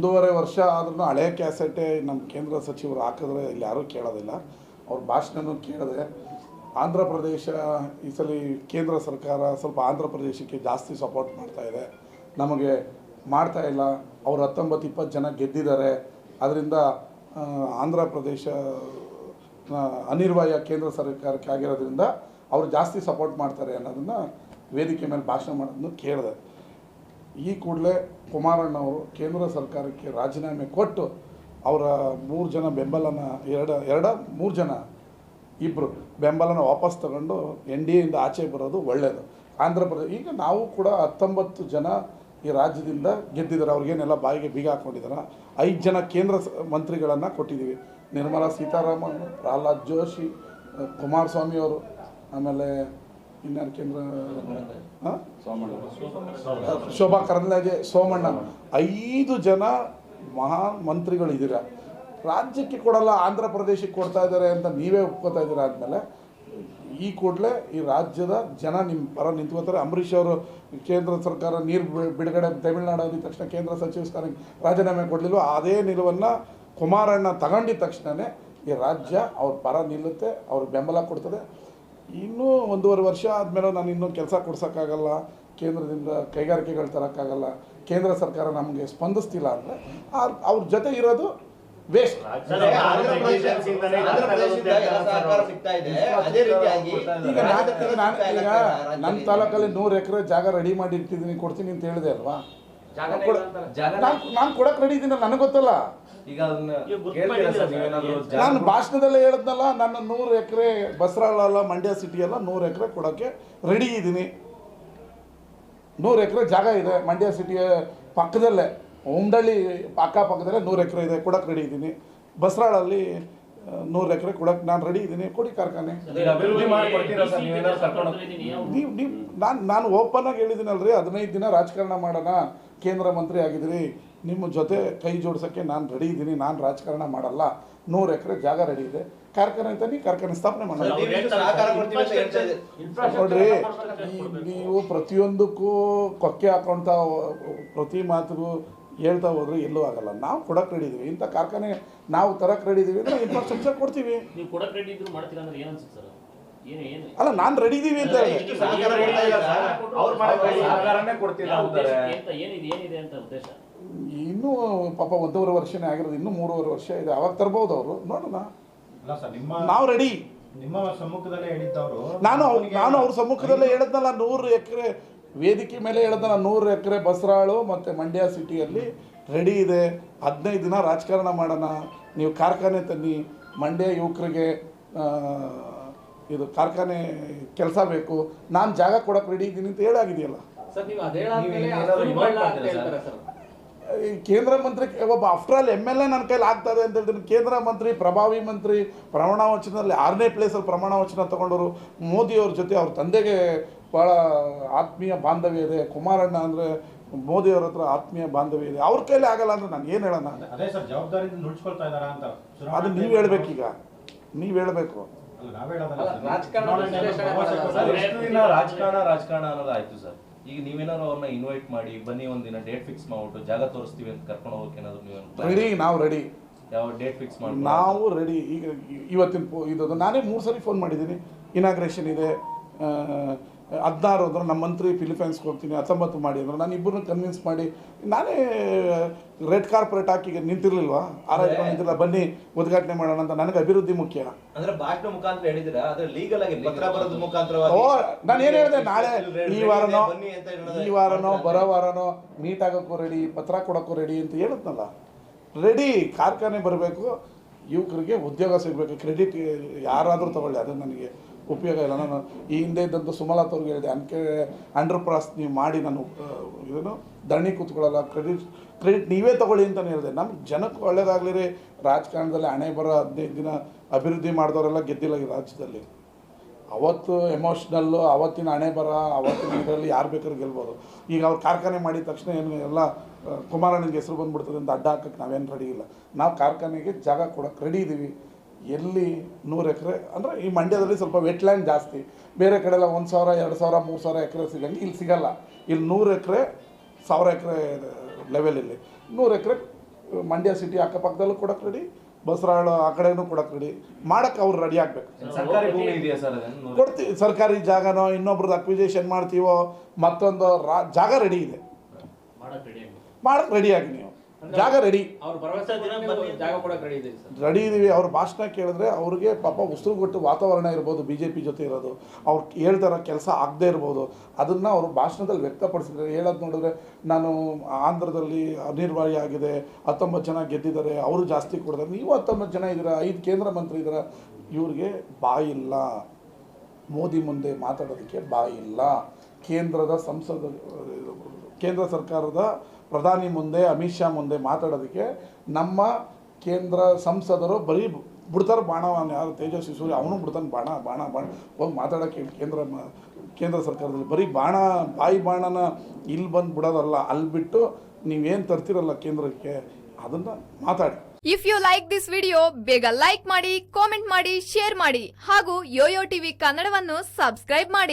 ಒಂದೂವರೆ ವರ್ಷ ಆದ್ರೂ ಹಳೆ ಕ್ಯಾಸೆಟೇ ನಮ್ಮ ಕೇಂದ್ರ ಸಚಿವರು ಹಾಕಿದ್ರೆ ಇಲ್ಲಿ ಯಾರೂ ಕೇಳೋದಿಲ್ಲ. ಅವ್ರ ಭಾಷಣನೂ ಕೇಳಿದೆ ಆಂಧ್ರ ಪ್ರದೇಶ ಈ ಸಲ ಕೇಂದ್ರ ಸರ್ಕಾರ ಸ್ವಲ್ಪ ಆಂಧ್ರ ಪ್ರದೇಶಕ್ಕೆ ಜಾಸ್ತಿ ಸಪೋರ್ಟ್ ಮಾಡ್ತಾ ಇದೆ. ನಮಗೆ ಮಾಡ್ತಾ ಇಲ್ಲ. ಅವ್ರು ಹತ್ತೊಂಬತ್ತು ಇಪ್ಪತ್ತು ಜನ ಗೆದ್ದಿದ್ದಾರೆ. ಅದರಿಂದ ಆಂಧ್ರ ಪ್ರದೇಶ ಅನಿರ್ವಾಯ ಕೇಂದ್ರ ಸರ್ಕಾರಕ್ಕೆ ಆಗಿರೋದ್ರಿಂದ ಅವರು ಜಾಸ್ತಿ ಸಪೋರ್ಟ್ ಮಾಡ್ತಾರೆ ಅನ್ನೋದನ್ನು ವೇದಿಕೆ ಮೇಲೆ ಭಾಷಣ ಮಾಡೋದನ್ನು ಕೇಳಿದೆ. ಈ ಕೂಡಲೇ ಕುಮಾರಣ್ಣವರು ಕೇಂದ್ರ ಸರ್ಕಾರಕ್ಕೆ ರಾಜೀನಾಮೆ ಕೊಟ್ಟು ಅವರ ಮೂರು ಜನ ಬೆಂಬಲನ, ಎರಡು, ಎರಡ, ಮೂರು ಜನ ಇಬ್ಬರು ಬೆಂಬಲನ ವಾಪಸ್ ತಗೊಂಡು ಎನ್ ಡಿ ಎಯಿಂದ ಆಚೆ ಬರೋದು ಒಳ್ಳೆಯದು ಆಂಧ್ರ ಪ್ರದೇಶ, ಈಗ ನಾವು ಕೂಡ ಹತ್ತೊಂಬತ್ತು ಜನ ಈ ರಾಜ್ಯದಿಂದ ಗೆದ್ದಿದ್ದಾರೆ. ಅವ್ರಿಗೇನೆಲ್ಲ ಬಾಯಿಗೆ ಬೀಗ ಹಾಕ್ಕೊಂಡಿದ್ದಾರೆ ಐದು ಜನ ಕೇಂದ್ರ ಮಂತ್ರಿಗಳನ್ನು ಕೊಟ್ಟಿದ್ದೀವಿ. ನಿರ್ಮಲಾ ಸೀತಾರಾಮನ್, ಪ್ರಹ್ಲಾದ್ ಜೋಶಿ ಕುಮಾರಸ್ವಾಮಿ ಅವರು ಆಮೇಲೆ ಇನ್ಯಾರು ಕೇಂದ್ರ ಹಾಂ ಶೋಭಾ ಕರಂದ್ಲಾಜೆ ಸೋಮಣ್ಣ. ಐದು ಜನ ಮಹಾ ಮಂತ್ರಿಗಳಿದ್ದೀರ. ರಾಜ್ಯಕ್ಕೆ ಕೊಡಲ್ಲ ಆಂಧ್ರ ಪ್ರದೇಶಕ್ಕೆ ಕೊಡ್ತಾ ಇದ್ದಾರೆ ಅಂತ ನೀವೇ ಒಪ್ಕೋತಾ ಇದ್ದೀರಾ ಆದಮೇಲೆ ಈ ಕೂಡಲೇ ಈ ರಾಜ್ಯದ ಜನ ನಿಮ್ಮ ಪರ ನಿಂತ್ಕೋತಾರೆ. ಅಂಬರೀಷ್ ಅವರು ಕೇಂದ್ರ ಸರ್ಕಾರ ನೀರು ಬಿಡುಗಡೆ ತಮಿಳುನಾಡು ಅಂದಿದ ತಕ್ಷಣ ಕೇಂದ್ರ ಸಚಿವ ಸ್ಥಾನಕ್ಕೆ ರಾಜೀನಾಮೆ ಕೊಡಲಿಲ್ವ ಅದೇ ನಿಲುವನ್ನು ಕುಮಾರಣ್ಣ ತಗೊಂಡಿದ ತಕ್ಷಣವೇ ಈ ರಾಜ್ಯ ಅವ್ರ ಪರ ನಿಲ್ಲುತ್ತೆ ಅವ್ರ ಬೆಂಬಲ ಕೊಡ್ತದೆ. ಇನ್ನೂ ಒಂದೂವರೆ ವರ್ಷ ಆದಮೇಲೆ ನಾನು ಇನ್ನೂ ಕೆಲಸ ಕೊಡ್ಸೋಕ್ಕಾಗಲ್ಲ ಕೇಂದ್ರದಿಂದ ಕೈಗಾರಿಕೆಗಳು ತರೋಕ್ಕಾಗಲ್ಲ ಕೇಂದ್ರ ಸರ್ಕಾರ ನಮಗೆ ಸ್ಪಂದಿಸ್ತಿಲ್ಲ ಅಂದರೆ ಅವ್ರ ಜೊತೆ ಇರೋದು ವೇಸ್ಟ್ ಈಗ ನಾನು ಈಗ ನನ್ನ ತಾಲೂಕಲ್ಲಿ ನೂರು ಎಕರೆ ಜಾಗ ರೆಡಿ ಮಾಡಿ ಇಟ್ಟಿದ್ದೀನಿ ಕೊಡ್ತೀನಿ ಅಂತ ಹೇಳಿದೆ ಅಲ್ವಾ? ನಾನು ಕೊಡಕ್ಕೆ ರೆಡಿ ಇದ್ದೀನಿ ನನಗೆ ಗೊತ್ತಲ್ಲ. ಈಗ ನಾನು ಭಾಷಣದಲ್ಲೇ ಹೇಳಿದ್ನಲ್ಲ ನನ್ನ ನೂರು ಎಕರೆ ಬಸರಾಳ ಮಂಡ್ಯ ಸಿಟಿ ಎಲ್ಲ ನೂರು ಎಕರೆ ಕೊಡೋಕ್ಕೆ ರೆಡಿ ಇದ್ದೀನಿ. ನೂರು ಎಕರೆ ಜಾಗ ಇದೆ ಮಂಡ್ಯ ಸಿಟಿಯ ಪಕ್ಕದಲ್ಲೇ ಉಂಡಳ್ಳಿ ಅಕ್ಕಪಕ್ಕದಲ್ಲೇ ನೂರು ಎಕರೆ ಇದೆ ಕೊಡೋಕೆ ರೆಡಿ ಇದ್ದೀನಿ. ಬಸರಾಳಲ್ಲಿ ನೂರು ಎಕರೆ ಕೊಡಕ್ಕೆ ನಾನು ರೆಡಿ ಇದ್ದೀನಿ ಕೊಡಿ ಕಾರ್ಖಾನೆ. ನೀವು ನೀವು ನಾನು ನಾನು ಓಪನ್ ಆಗಿ ಹೇಳಿದ್ದೀನಲ್ರಿ ಹದಿನೈದು ದಿನ ರಾಜಕಾರಣ ಮಾಡೋಣ ಕೇಂದ್ರ ಮಂತ್ರಿ ಆಗಿದ್ರಿ. ನಿಮ್ಮ ಜೊತೆ ಕೈ ಜೋಡ್ಸೋಕ್ಕೆ ನಾನು ರೆಡಿ ಇದ್ದೀನಿ ನಾನು ರಾಜಕಾರಣ ಮಾಡಲ್ಲ. ನೂರು ಎಕರೆ ಜಾಗ ರೆಡಿ ಇದೆ. ಕಾರ್ಖಾನೆ ಅಂತ ನೀ ಕಾರ್ಖಾನೆ ಸ್ಥಾಪನೆ ಮಾಡೋಣ. ನೀವು ನೋಡ್ರಿ ನೀವು ಪ್ರತಿಯೊಂದಕ್ಕೂ ಕೊಕ್ಕೆ ಹಾಕೊಂತ ಪ್ರತಿ ಮಾತಿಗೂ ಹೇಳ್ತಾ ಹೋದ್ರೆ ಎಲ್ಲೂ ಆಗಲ್ಲ. ನಾವು ಕೊಡಕ್ಕೆ ರೆಡಿ ಇದೀವಿ ಇಂಥ ಕಾರ್ಖಾನೆ ನಾವು ತರಕ್ಕೆ ರೆಡಿ ಇದೀವಿ ಅಂದ್ರೆ ಇನ್ಫ್ರಾಸ್ಟ್ರಕ್ಚರ್ ಕೊಡ್ತೀವಿ. ನೀವು ಕೊಡಕ್ ರೆಡಿ ಇದ್ರು ಮಾಡ್ತೀರಾ ಅಂದ್ರೆ ಏನ್ ಅನ್ಸುತ್ತೆ ಸರ್ ಏನು ಏನು? ಅಲ್ಲ ನಾನು ರೆಡಿ ಇದೀವಿ ಅಂತ ಹೇಳಿ. ಇಷ್ಟು ಸಹಕಾರ ಕೊಡ್ತಾ ಇಲ್ಲ ಸರ್. ಅವ್ರು ಮಾಡಕ್ಕೆ ಸಹಕಾರನೇ ಕೊಡ್ತಿಲ್ಲ ಯಾವ ಅಂತಾರೆ. ಉದ್ದೇಶಕ್ಕೆ ಅಂತ ಏನಿದೆ ಏನಿದೆ ಅಂತ ಉದ್ದೇಶ? ಇನ್ನೂ ಪಾಪ ಒಂದೂವರೆ ವರ್ಷನೇ ಆಗಿರೋದು ಇನ್ನೂ ಮೂರುವರೆ ವರ್ಷ ಇದೆ. ಅವಾಗ ತರ್ಬೋದು ಅವರು. ನೋಡೋಣ. ಅಲ್ಲ ಸರ್ ನಿಮ್ಮ ನಾವು ರೆಡಿ ನಿಮ್ಮ ಸಮ್ಮುಖದಲ್ಲೇ ಹೇಳಿದ್ದವರು. ನಾನು ನಾನು ಅವ್ರ ಸಮ್ಮುಖದಲ್ಲೇ ಹೇಳಿದ್ನಲ್ಲ ನೂರು ಎಕರೆ ವೇದಿಕೆ ಮೇಲೆ ಹೇಳ್ತಾನೆ ನೂರು ಎಕರೆ ಬಸರಾಳು ಮತ್ತು ಮಂಡ್ಯ ಸಿಟಿಯಲ್ಲಿ ರೆಡಿ ಇದೆ. ಹದಿನೈದು ದಿನ ರಾಜಕಾರಣ ಮಾಡೋಣ. ನೀವು ಕಾರ್ಖಾನೆ ತನ್ನಿ ಮಂಡ್ಯ ಯುವಕರಿಗೆ ಇದು ಕಾರ್ಖಾನೆ ಕೆಲಸ ಬೇಕು. ನಾನು ಜಾಗ ಕೊಡಕ್ಕೆ ರೆಡಿ ಇದ್ದೀನಿ ಅಂತ ಹೇಳಾಗಿದೆಯಲ್ಲ? ಈ ಕೇಂದ್ರ ಮಂತ್ರಿ ಒಬ್ಬ after all M L A ನನ್ನ ಕೈಲಿ ಆಗ್ತದೆ ಅಂತ ಹೇಳ್ತೀನಿ ಕೇಂದ್ರ ಮಂತ್ರಿ ಪ್ರಭಾವಿ ಮಂತ್ರಿ ಪ್ರಮಾಣ ವಚನದಲ್ಲಿ ಆರನೇ ಪ್ಲೇಸಲ್ಲಿ ಪ್ರಮಾಣ ವಚನ ತಗೊಂಡವರು ಮೋದಿಯವ್ರ ಜೊತೆ ಅವ್ರ ತಂದೆಗೆ ಭಾಳ ಆತ್ಮೀಯ ಬಾಂಧವ್ಯ ಇದೆ. ಕುಮಾರಣ್ಣ ಅಂದರೆ ಮೋದಿಯವ್ರ ಹತ್ರ ಆತ್ಮೀಯ ಬಾಂಧವ್ಯ ಇದೆ. ಅವ್ರ ಕೈಲಿ ಆಗಲ್ಲ ಅಂದ್ರೆ ನಾನು ಏನು ಹೇಳೋಣ? ಅದೇ ಸರ್ ಜವಾಬ್ದಾರಿಯಿಂದ ನುಡ್ಸ್ಕೊಳ್ತಾ ಇದ್ದಾರ ಅಂತ. ಅದು ನೀವು ಹೇಳ್ಬೇಕೀಗ. ನೀವು ಹೇಳಬೇಕು. ರಾಜಕಾರಣ ರಾಜಕಾರಣ ಅನ್ನೋದಾಯ್ತು ಅನ್ನೋದು ಆಯ್ತು ಸರ್. ಈಗ ನೀವೇನಾದ್ರು ಅವ್ರನ್ನ ಇನ್ವೈಟ್ ಮಾಡಿ ಬನ್ನಿ ಒಂದಿನ ಡೇಟ್ ಫಿಕ್ಸ್ ಮಾಡ್ಬಿಟ್ಟು ಜಾಗ ತೋರಿಸ್ತೀವಿ ಅಂತ ಕರ್ಕೊಂಡು ಹೋಗಕ್ಕೆ ಏನಾದ್ರು ನೀವು ರೆಡಿ ನಾವು ರೆಡಿ ಯಾವ ಡೇಟ್ ಫಿಕ್ಸ್ ಮಾಡಿ ನಾವು ರೆಡಿ ಈಗ ಇವತ್ತಿನ ಪೋ ಇದು ನಾನೇ ಮೂರು ಸರಿ ಫೋನ್ ಮಾಡಿದ್ದೀನಿ. ಇನಾಗ್ರೇಷನ್ ಇದೆ. ಹದಿನಾರು ಅಂದ್ರೆ ನಮ್ಮ ಮಂತ್ರಿ ಫಿಲಿಪೈನ್ಸ್ಗೆ ಹೋಗ್ತೀನಿ ಹತ್ತೊಂಬತ್ತು ಮಾಡಿ ಅಂದ್ರೆ ನಾನು ಇಬ್ಬರನ್ನ ಕನ್ವಿನ್ಸ್ ಮಾಡಿ ನಾನೇ ರೆಡ್ ಕಾರ್ಪೊರೇಟ್ ಹಾಕಿ ನಿಂತಿರ್ಲಿಲ್ವ? ಆರಾಯ್ತು ನಿಂತಿಲ್ಲ ಬನ್ನಿ ಉದ್ಘಾಟನೆ ಮಾಡೋಣ ಅಂತ ನನಗೆ ಅಭಿವೃದ್ಧಿ ಮುಖ್ಯ. ಅಂದ್ರೆ ಭಾಷಣ ಮುಖಾಂತರ ಹೇಳಿದಿರಾ ಆದ್ರೆ ಲೀಗಲ್ ಆಗಿ ಪತ್ರ ಬರೋದ್ರ ಓ ನಾನು ಏನು ಹೇಳಿದೆ ನಾಳೆ ಈ ವಾರನೋ ಬನ್ನಿ ಅಂತ ಹೇಳೋದು ಈ ವಾರನೋ ಬರೋ ವಾರನೋ ಮೀಟ್ ಆಗೋಕ್ಕೂ ರೆಡಿ ಪತ್ರ ಕೊಡೋಕ್ಕೂ ರೆಡಿ ಅಂತ ಹೇಳುತ್ತಲ್ಲ ರೆಡಿ ಕಾರ್ಖಾನೆ ಬರಬೇಕು ಯುವಕರಿಗೆ ಉದ್ಯೋಗ ಸಿಗಬೇಕು ಕ್ರೆಡಿಟ್ ಯಾರಾದರೂ ತಗೊಳ್ಳಿ ಅದು ನನಗೆ. ಉಪಯೋಗ ಇಲ್ಲ. ನಾನು ಈ ಹಿಂದೆ ಇದ್ದಂಥ ಸುಮಲತ್ ಅವ್ರಿಗೆ ಹೇಳಿದೆ, ಅನ್ಕೆ ಅಂಡರ್ ನೀವು ಮಾಡಿ ನಾನು ಏನು ದಣಿ ಕೂತ್ಕೊಳ್ಳಲ್ಲ, ಕ್ರೆಡಿಟ್ ಕ್ರೆಡಿಟ್ ನೀವೇ ತಗೊಳ್ಳಿ ಅಂತಲೇ ಹೇಳಿದೆ. ನಮ್ಮ ಜನಕ್ಕೆ ಒಳ್ಳೇದಾಗಲಿ ರೀ. ರಾಜಕಾರಣದಲ್ಲಿ ಹಣೆ ಬರೋ ಹದಿನೈದು ದಿನ ಅಭಿವೃದ್ಧಿ ಮಾಡಿದವರೆಲ್ಲ ಗೆದ್ದಿಲ್ಲ ಈ ರಾಜ್ಯದಲ್ಲಿ. ಅವತ್ತು ಎಮೋಷ್ನಲ್ಲು, ಅವತ್ತಿನ ಹಣೆ ಬರ, ಅವತ್ತಿನ ಇದರಲ್ಲಿ ಯಾರು ಬೇಕಾದ್ರೂ ಗೆಲ್ಬೋದು. ಈಗ ಅವ್ರು ಕಾರ್ಖಾನೆ ಮಾಡಿದ ತಕ್ಷಣ ಏನು, ಎಲ್ಲ ಕುಮಾರಣ್ಣನಿಗೆ ಹೆಸರು ಬಂದುಬಿಡ್ತದೆ ಅಂತ ಅಡ್ಡ ಹಾಕಕ್ಕೆ ನಾವೇನು ರೆಡಿ ಇಲ್ಲ. ನಾವು ಕಾರ್ಖಾನೆಗೆ ಜಾಗ ಕೊಡೋಕೆ ರೆಡಿ ಇದ್ದೀವಿ ಎಲ್ಲಿ ನೂರು ಎಕರೆ ಅಂದರೆ ಈ ಮಂಡ್ಯದಲ್ಲಿ ಸ್ವಲ್ಪ ವೆಟ್ಲ್ಯಾಂಡ್ ಜಾಸ್ತಿ. ಬೇರೆ ಕಡೆ ಎಲ್ಲ ಒಂದು ಸಾವಿರ ಎರಡು ಸಾವಿರ ಮೂರು ಸಾವಿರ ಎಕರೆ ಸಿಗಂಗೆ ಇಲ್ಲಿ ಸಿಗಲ್ಲ. ಇಲ್ಲಿ ನೂರು ಎಕರೆ ಸಾವಿರ ಎಕರೆ ಲೆವೆಲ್ ಇಲ್ಲಿ. ನೂರು ಎಕರೆ ಮಂಡ್ಯ ಸಿಟಿ ಅಕ್ಕಪಕ್ಕದಲ್ಲೂ ಕೊಡಕ್ಕೆ ರೆಡಿ ಬಸರಾಳು ಆ ಕಡೆನೂ ಕೊಡಕ್ಕೆ ರೆಡಿ ಮಾಡಕ್ಕೆ ಅವ್ರು ರೆಡಿ ಆಗಬೇಕು. ಕೊಡ್ತೀವಿ ಸರ್ಕಾರಿ ಜಾಗನೋ ಇನ್ನೊಬ್ರದ್ದು ಅಕ್ವಿಜೇಷನ್ ಮಾಡ್ತೀವೋ ಮತ್ತೊಂದು ರಾ ಜಾಗ ರೆಡಿ ಇದೆ. ಮಾಡಕ್ಕೆ ರೆಡಿ ಆಗಿ ನೀವು. ಜಾಗ ರೆಡಿ ರೆಡಿ ಇದೀವಿ. ಅವ್ರ ಭಾಷಣ ಕೇಳಿದ್ರೆ ಅವ್ರಿಗೆ ಪಾಪ ಉಸಿರುಗೊಟ್ಟು ವಾತಾವರಣ ಇರ್ಬೋದು ಬಿ ಜೆ ಪಿ ಜೊತೆ ಇರೋದು. ಅವ್ರು ಹೇಳ್ತಾರ ಕೆಲಸ ಆಗದೆ ಇರ್ಬೋದು. ಅದನ್ನು ಅವರು ಭಾಷಣದಲ್ಲಿ ವ್ಯಕ್ತಪಡಿಸಿದ್ರೆ ಹೇಳೋದು ನೋಡಿದ್ರೆ ನಾನು ಆಂಧ್ರದಲ್ಲಿ ಅನಿರ್ವಾಹಿ ಆಗಿದೆ ಹತ್ತೊಂಬತ್ತು ಜನ ಗೆದ್ದಿದ್ದಾರೆ ಅವರು ಜಾಸ್ತಿ ಕೊಡ್ತಾರೆ. ನೀವು ಹತ್ತೊಂಬತ್ತು ಜನ ಇದ್ದೀರಾ ಐದು ಕೇಂದ್ರ ಮಂತ್ರಿ ಇದ್ದೀರಾ ಇವ್ರಿಗೆ ಬಾಯಿಲ್ಲ. ಮೋದಿ ಮುಂದೆ ಮಾತಾಡೋದಕ್ಕೆ ಬಾಯಿಲ್ಲ. ಕೇಂದ್ರದ ಸಂಸದ ಕೇಂದ್ರ ಸರ್ಕಾರದ ಪ್ರಧಾನಿ ಮುಂದೆ, ಅಮಿತ್ ಶಾ ಮುಂದೆ ಮಾತಾಡೋದಕ್ಕೆ ನಮ್ಮ ಕೇಂದ್ರ ಸಂಸದರು ಬರೀ ಬಿಡ್ತಾರೆ ಬಾಣ ಅವ್ನು ಯಾರು ತೇಜಸ್ವಿ ಸೂರ್ಯ, ಅವನು ಬಿಡ್ತಾನೆ ಬಾಣ ಬಾಣ ಬಾಣ. ಹೋಗಿ ಮಾತಾಡೋಕ್ಕೆ ಕೇಂದ್ರ ಕೇಂದ್ರ ಸರ್ಕಾರದಲ್ಲಿ ಬರೀ ಬಾಣ, ಬಾಯಿ ಬಾಣನ ಇಲ್ಲಿ ಬಂದು ಬಿಡೋದಲ್ಲ, ಅಲ್ಲಿ ಬಿಟ್ಟು ನೀವೇನು ತರ್ತಿರಲ್ಲ ಕೇಂದ್ರಕ್ಕೆ, ಅದನ್ನು ಮಾತಾಡಿ. If you like this video ಬೇಗ ಲೈಕ್ ಮಾಡಿ ಕಾಮೆಂಟ್ ಮಾಡಿ ಶೇರ್ ಮಾಡಿ, ಹಾಗೂ ಯೋಯೋ ಟಿವಿ ಕನ್ನಡವನ್ನು ಸಬ್ಸ್ಕ್ರೈಬ್ ಮಾಡಿ.